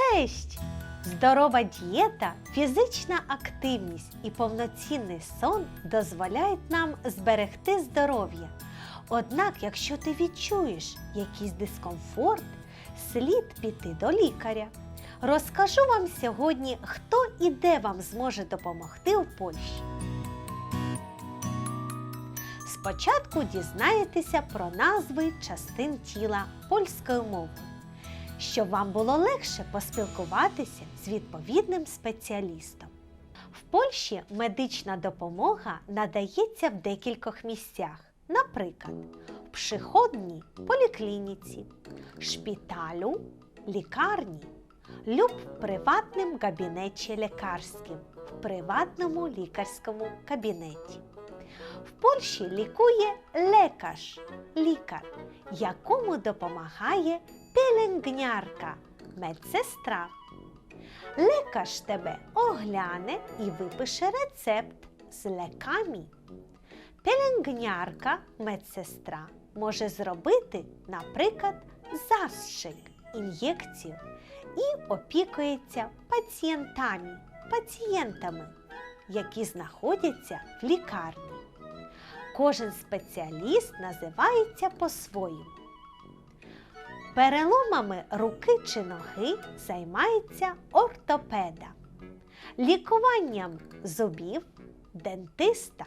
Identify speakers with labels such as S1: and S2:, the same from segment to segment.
S1: Cześć! Здорова дієта, фізична активність і повноцінний сон дозволяють нам зберегти здоров'я. Однак, якщо ти відчуєш якийсь дискомфорт, слід піти до лікаря. Розкажу вам сьогодні, хто і де вам зможе допомогти у Польщі. Спочатку дізнаєтеся про назви частин тіла польською мовою щоб вам було легше поспілкуватися з відповідним спеціалістом. В Польщі медична допомога надається в декількох місцях, наприклад, в психодній поліклініці, шпіталю, лікарні, люб в приватному кабінеті лікарським, в приватному лікарському кабінеті. В Польщі лікує лекар, лікар, якому допомагає пеленгнярка, медсестра. Лекар ж тебе огляне і випише рецепт з леками. Пеленгнярка, медсестра, може зробити, наприклад, засшик, ін'єкцію і опікується пацієнтами, пацієнтами, які знаходяться в лікарні. Кожен спеціаліст називається по-своєму. Переломами руки чи ноги займається ортопеда, лікуванням зубів дентиста.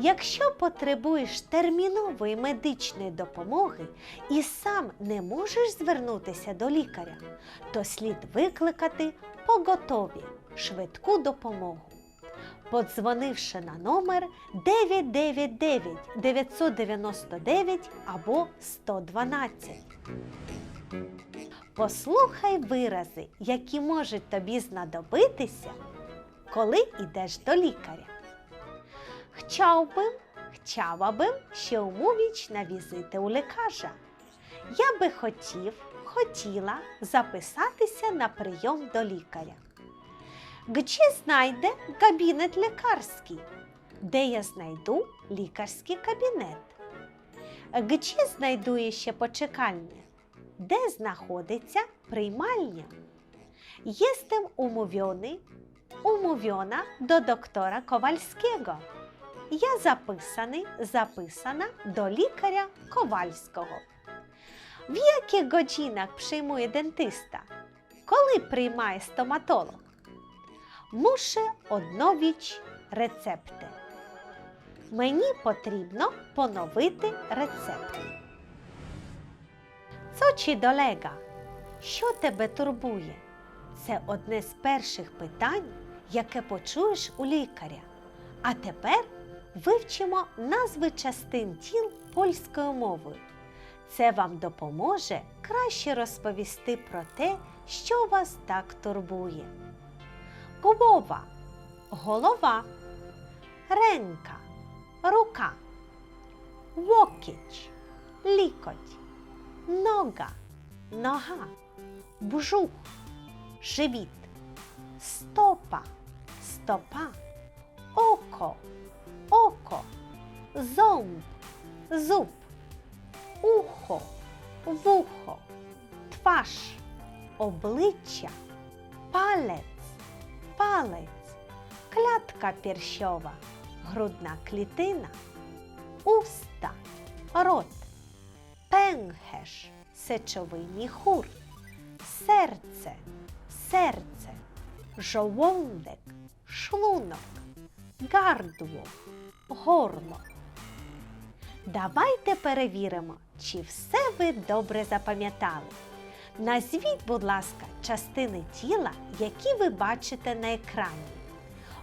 S1: Якщо потребуєш термінової медичної допомоги і сам не можеш звернутися до лікаря, то слід викликати поготові швидку допомогу. Подзвонивши на номер 999 999 або 112. Послухай вирази, які можуть тобі знадобитися, коли йдеш до лікаря. Chciałbym, chciałabym się umówić na wizytę u lekarza. Я би хотів, хотіла записатися на прийом до лікаря. Gdzie знайде кабінет лікарський? Де я знайду лікарський кабінет? Gdzie знайду ще почекальне? Де знаходиться приймальня? Jestem umówiony, umówiona do doktora Ковальського. Я записаний, записана до лікаря Ковальського. В яких годинах приймує дентиста? Коли приймає стоматолог? Muszę odnowić рецепти. Мені потрібно поновити рецепт. Co ci долега? Що тебе турбує? Це одне з перших питань, яке почуєш у лікаря. А тепер вивчимо назви частин тіл польською мовою. Це вам допоможе краще розповісти про те, що вас так турбує. Губова, голова, ренка, рука, локіть, лікоть, нога, нога, бжух, живіт, стопа, стопа, око, око, зомб, зуб, ухо, вухо, тваш, обличчя, палець палець, клятка пірщова, грудна клітина, уста, рот, пенгеш, сечовий міхур, серце, серце, жолудок, шлунок, гардло, горло. Давайте перевіримо, чи все ви добре запам'ятали. Назвіть, будь ласка, частини тіла, які ви бачите на екрані.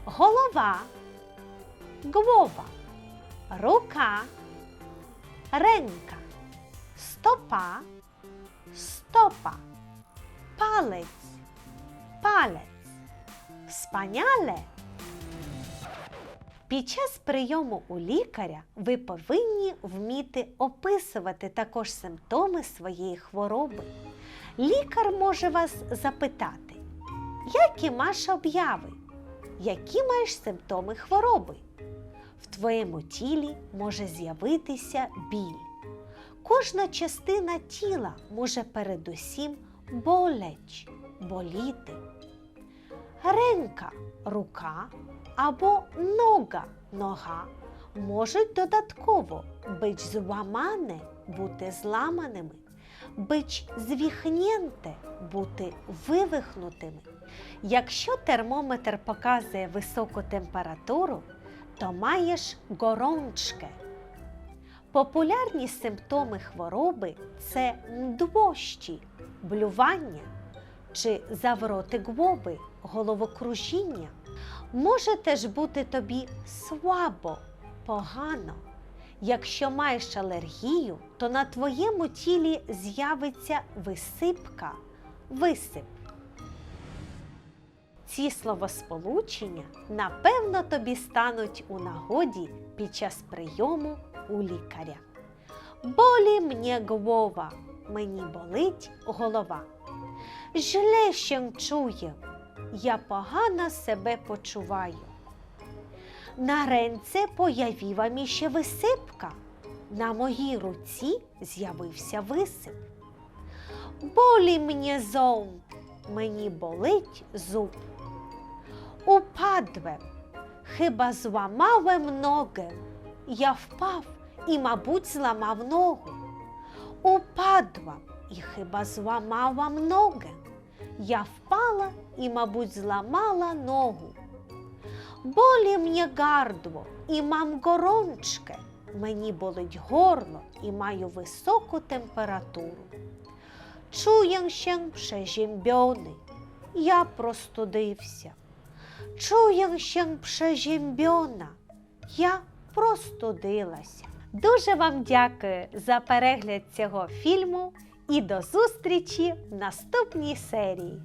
S1: Голова, глова, рука, ренка, стопа, стопа, палець, палець. Спаняле. Під час прийому у лікаря ви повинні вміти описувати також симптоми своєї хвороби. Лікар може вас запитати, які маєш обяви, які маєш симптоми хвороби. В твоєму тілі може з'явитися біль. Кожна частина тіла може передусім болеч боліти. Ренка рука або нога нога можуть додатково бич зламане бути зламаними, бич звіхнєнте бути вивихнутими. Якщо термометр показує високу температуру, то маєш горончке. Популярні симптоми хвороби це мдвощі, блювання чи завроти гвоби, головокружіння. Може теж бути тобі слабо, погано. Якщо маєш алергію, то на твоєму тілі з'явиться висипка, висип. Ці словосполучення напевно тобі стануть у нагоді під час прийому у лікаря. Болі мені голова, мені болить голова. Жле ще чую, я погано себе почуваю. На ренце появіла мі ще висипка. На моїй руці з'явився висип. Болі мені зомб, мені болить зуб. Упадвем, хіба зламавем ноги. Я впав і, мабуть, зламав ногу. Упадла і хіба зламала ноги. Я впала і, мабуть, зламала ногу. Болі мені гардло і мам горончке. Мені болить горло і маю високу температуру. Чуєм ще przezziębiony. Я простудився. Чуєм ще przezziębiona. Я простудилася. Дуже вам дякую за перегляд цього фільму і до зустрічі в наступній серії.